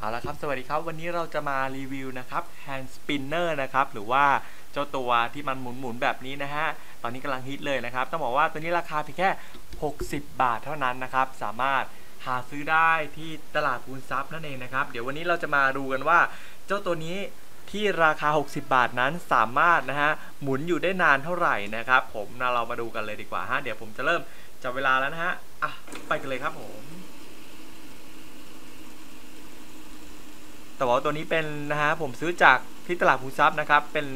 เอาละครับ สวัสดีครับ วันนี้เราจะมารีวิวนะครับ hand spinner นะครับ หรือว่าเจ้าตัวที่มันหมุนๆแบบนี้นะฮะ ตอนนี้กำลังฮิตเลยนะครับ ต้องบอกว่าตัวนี้ราคาเพียงแค่ 60 บาทเท่านั้นนะครับ สามารถหาซื้อได้ที่ตลาดปูนซับนั่นเองนะครับ เดี๋ยววันนี้เราจะมาดูกันว่า เจ้าตัวนี้ที่ราคา 60 บาทนั้นสามารถนะฮะ หมุนอยู่ได้นานเท่าไหร่นะครับ ผมนะเรามาดูกันเลยดีกว่าฮะ เดี๋ยวผมจะเริ่มจับเวลาแล้วนะฮะ อะ ไปกันเลยครับผม แต่ว่าตัวนี้เป็นนะฮะผมซื้อจากที่ตลาดภูซับนะครับ เป็น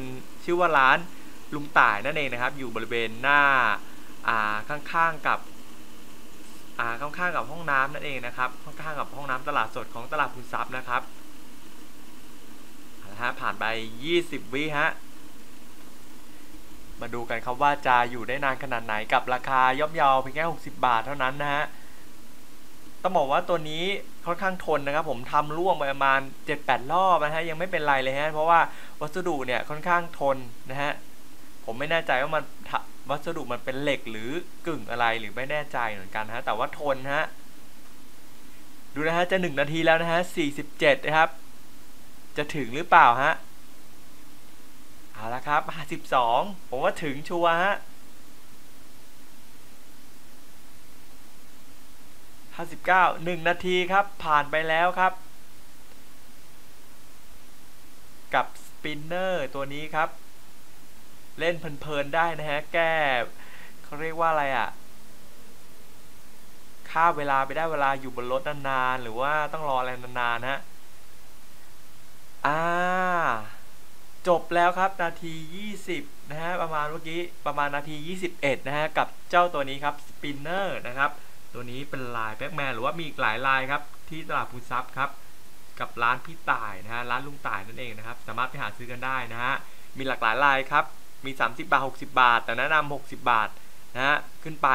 ชื่อว่าร้านลุงต่ายนั่นเองนะครับ อยู่บริเวณหน้าอ่าข้างๆกับอ่าข้างๆกับห้องน้ำนั่นเองนะครับ ข้างๆกับห้องน้ำตลาดสดของตลาดภูซับนะครับนะฮะผ่านไป 20 วิฮะมาดูกันครับว่าจะอยู่ได้นานขนาดไหนกับราคาย่อมเยาเพียงแค่ 60 บาทเท่านั้นนะฮะ ต้องบอกว่าตัวนี้ค่อนข้างทนนะครับ ผมทำร่วงไปประมาณ 7-8 รอบนะฮะยังไม่เป็นไรเลยฮะเพราะว่าวัสดุเนี่ยค่อนข้างทนนะฮะผมไม่แน่ใจว่ามันวัสดุมันเป็นเหล็กหรือกึ่งอะไรหรือไม่แน่ใจเหมือนกันฮะแต่ว่าทนฮะดูนะฮะจะ 1 นาทีแล้วนะฮะ47 นะครับ จะถึงหรือเปล่าฮะเอาละครับ52ผมว่าถึงชัวร์ฮะ 59 1 นาทีครับ ผ่านไปแล้วครับ กับสปินเนอร์ตัวนี้ครับ เล่นเพลินๆได้นะฮะ แก้เขาเรียกว่าอะไรอะ่ะค่าเวลาไปได้เวลาอยู่บนรถนานๆ หรือว่าต้องรออะไรนานๆฮะอ่าจบแล้วครับนาที 20 นะฮะประมาณเมื่อกี้ประมาณนาที 21 นะฮะกับเจ้าตัวนี้ครับสปินเนอร์นะครับ ตัวนี้เป็นลายแบ็กแมนหรือว่ามีอีกหลายลายครับที่ตลาดพูนซับครับกับร้านพี่ต่ายนะฮะร้านลุงต่ายนั่นเองนะครับ สามารถไปหาซื้อกันได้นะฮะมีหลากหลายลายครับมี 30 บาท 60 บาท แต่แนะนำ60 บาทนะฮะขึ้นไป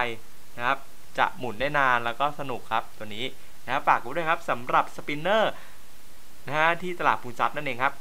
นะครับจะหมุนได้นานแล้วก็สนุกครับตัวนี้นะฝากไว้ด้วยครับสำหรับสปินเนอร์นะฮะที่ตลาดปูนซับนั่นเองครับ